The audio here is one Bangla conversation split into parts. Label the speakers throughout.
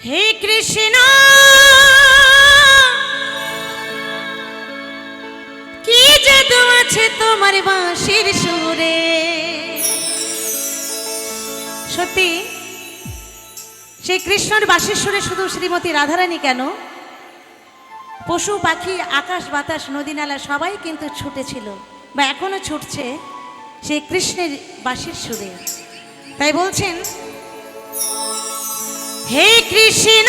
Speaker 1: হে কৃষ্ণ! কি জাদু আছে তোমার বাঁশির সুরে? সত্যি, সেই কৃষ্ণর বাঁশির সুরে শুধু শ্রীমতী রাধারানী কেন? পশু, পাখি, আকাশ, বাতাস, নদী, নালা সবাই কিন্তু ছুটেছিল বা এখনও ছুটছে সেই কৃষ্ণের বাঁশির সুরে। তাই বলছেন হে কৃষ্ণ,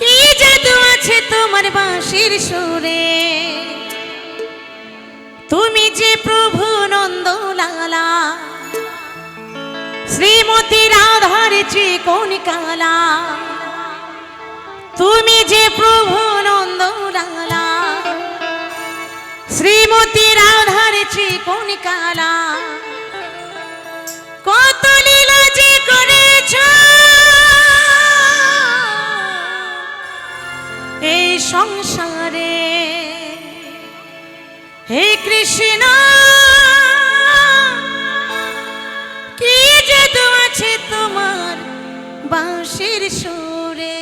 Speaker 1: কি জাদু আছে তোমার বাঁশির সুরে? তুমি যে প্রভু নন্দলালা, শ্রীমতী রাধার কোন কালা তুমি যে প্রভু নন্দলালা, শ্রীমতী রাধার কোন কালা সংসারে। হে কৃষ্ণ কি জাদু আছে তোমার বাঁশির সুরে?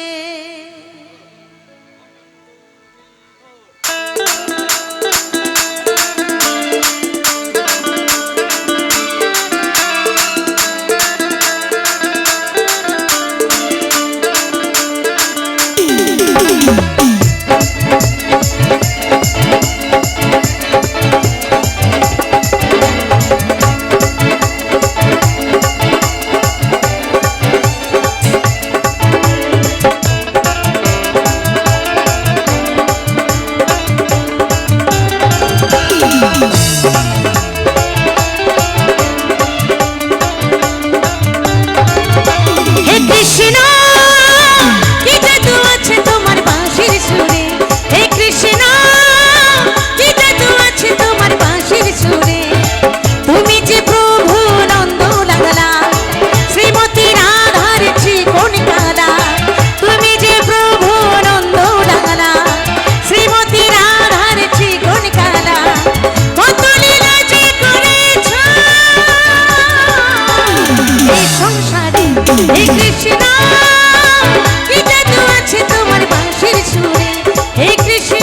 Speaker 1: সুরে Thank you. এই কৃষি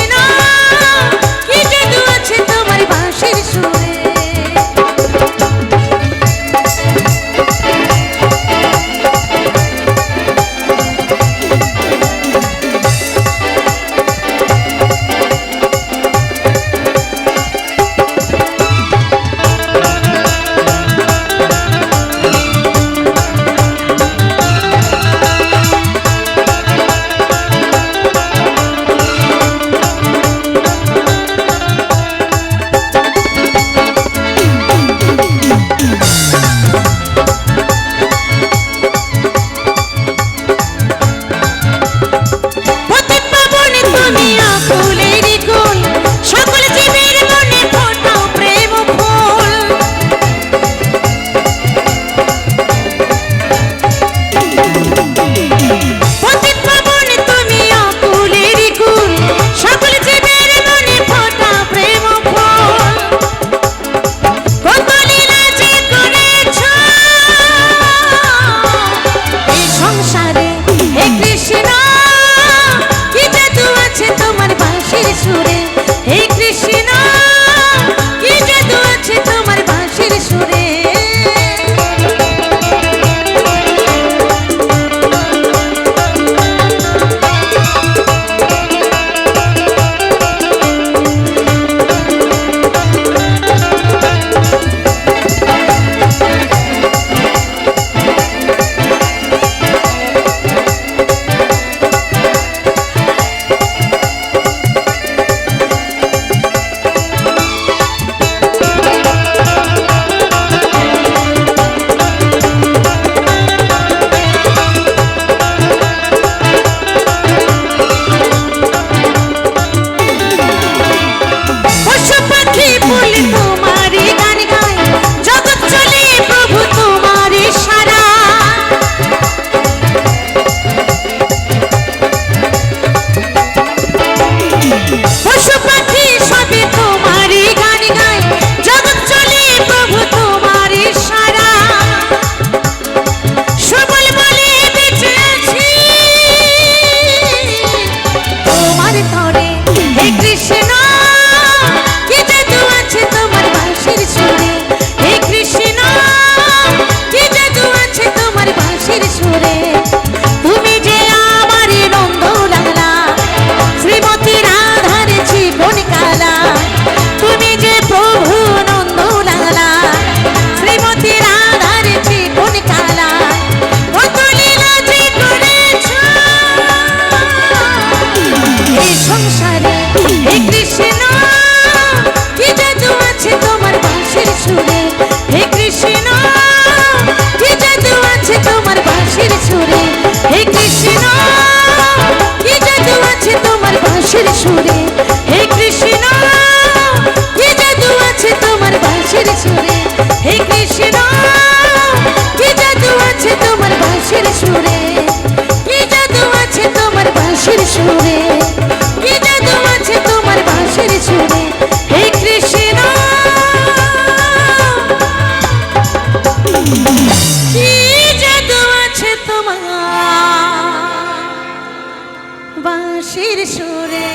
Speaker 1: কৃষ্ণ কি জাদু আছে তোমার? বাঁশির সুরে